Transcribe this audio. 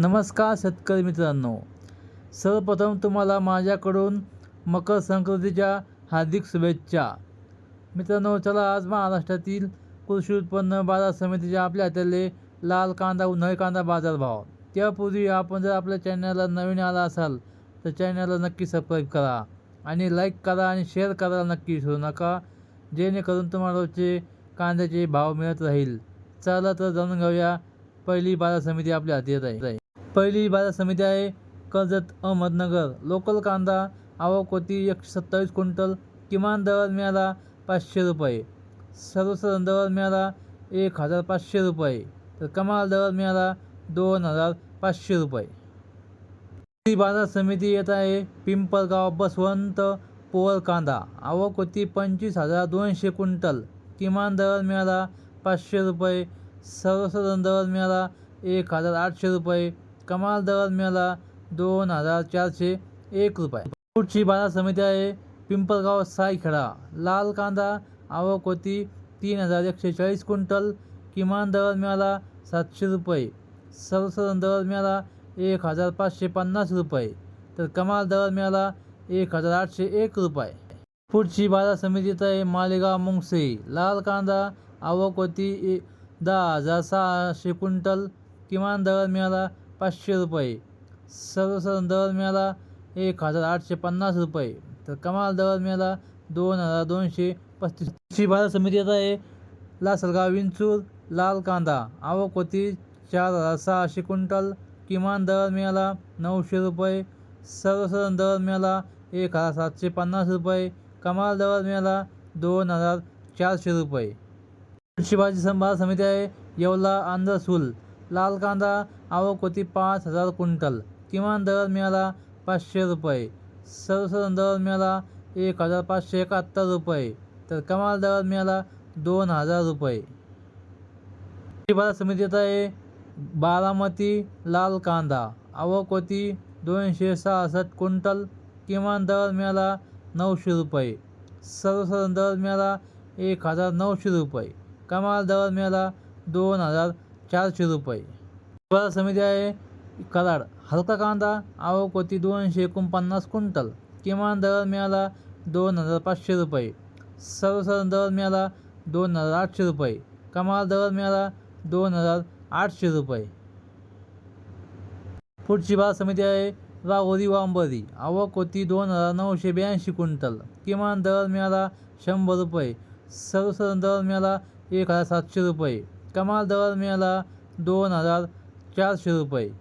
नमस्कार शेतकरी मित्रांनो. सर्वप्रथम तुम्हाला माझ्याकडून मकर संक्रांतीच्या हार्दिक शुभेच्छा. मित्रांनो चला आज महाराष्ट्रातील कृषी उत्पन्न बाजार समितीच्या आपल्या हाताले लाल कांदा उन्हाळी कांदा बाजारभाव. त्यापूर्वी आपण जर आपल्या चॅनलला नवीन आला असाल तर चॅनलला नक्की सबस्क्राईब करा आणि लाईक करा आणि शेअर करायला नक्की विसरू नका जेणेकरून तुम्हाला रोजचे कांद्याचे भाव मिळत राहील. चला तर जाणून घेऊया पहिली बाजार समिती आपल्या हाती येत आहे. पहिली बाजार समिती आहे कर्जत अहमदनगर. लोकल कांदा आवक होती एकशे सत्तावीस क्विंटल. किमान दर मिळाला पाचशे रुपये. सर्वसाधारण दर मिळाला एक हजार पाचशे रुपये. तर कमाल दर मिळाला दोन हजार पाचशे रुपये. ही बाजार समिती येत आहे पिंपळगाव बसवंत पोवर कांदा. आवक होती पंचवीस हजार दोनशे क्विंटल. किमान दर मिळाला पाचशे रुपये. सर्वसाधारण दर मिळाला एक हजार आठशे रुपये. कमाल दर मिळाला दोन हजार चारशे एक रुपये. पुढची बाजार समिती आहे? पिंपळगाव सायखेडा. लाल कांदा आवक होती तीन हजार एकशे चाळीस क्विंटल. किमान दर मिळाला सातशे रुपये. सरसरण दर मिळाला एक हजार पाचशे पन्नास रुपये. तर कमाल दर मिळाला एक हजार आठशे एक रुपये. पुढची बाजार समितीत आहे मालेगाव मुंगसे. लाल कांदा आवक होती ए दहा हजार सहाशे क्विंटल. किमान दर मिळाला पाचशे रुपये. सर्वसाधारण दर मिळाला एक हजार आठशे पन्नास रुपये. तर कमाल दर मिळाला दोन हजार दोनशे पस्तीस. पुढची बाजार समितीत आहे. लासलगाव विंचूर लाल कांदा. आवक होती चार हजार सहाशे क्विंटल. किमान दर मिळाला नऊशे रुपये. सर्वसाधारण दर मिळाला एक हजार सातशे पन्नास रुपये. कमाल दर मिळाला दोन हजार चारशे रुपये. पुढची भाजी संभार समिती आहे. येवला आंध्रसूल. लाल कांदा आवक होती पाच हजार क्विंटल. किमान दर मिळाला पाचशे रुपये. सर्वसाधारण दर मिळाला एक हजार पाचशे एकाहत्तर रुपये. तर कमाल दर मिळाला दोन हजार रुपये. बाजार समितीत आहे बारामती लाल कांदा. आवक होती दोनशे सहासष्ट क्विंटल. किमान दर मिळाला नऊशे रुपये. सर्वसाधारण दर मिळाला एक हजार नऊशे रुपये. कमाल दर मिळाला दोन हजार चारशे रुपये. बाजार समिती आहे कराड हलका कांदा आवक कोती दोनशे एकोणपन्नास क्विंटल. किमान दर मिळाला दोन हजार पाचशे रुपये. सर्वसाधारण दर मिळाला दोन हजार आठशे रुपये. कमाल दर मिळाला दोन हजार आठशे रुपये. पुढची बाजार समिती आहे राहुरी वांबरी. आवक होती दोन हजार नऊशे ब्याऐंशी क्विंटल. किमान दर मिळाला शंभर रुपये. सर्वसाधारण दर मिळाला एक हजार सातशे रुपये. कमाल दर मिळाला दोन हजार चारशे रुपये